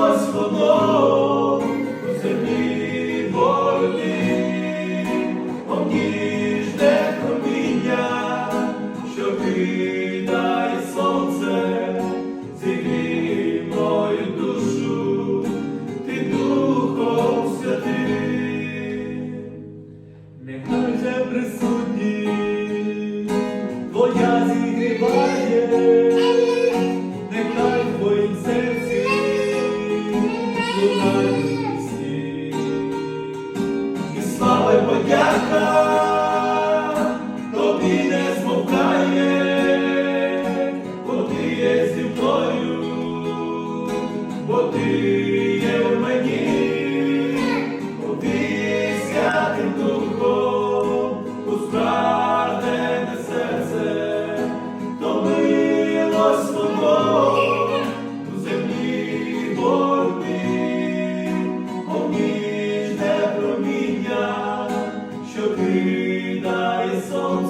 ось у землі болі, ніжне проміння, що кидає сонце, зігрій душу, ти духом святий, нехай вже присутні. лунає всі, і слава й подяка. So.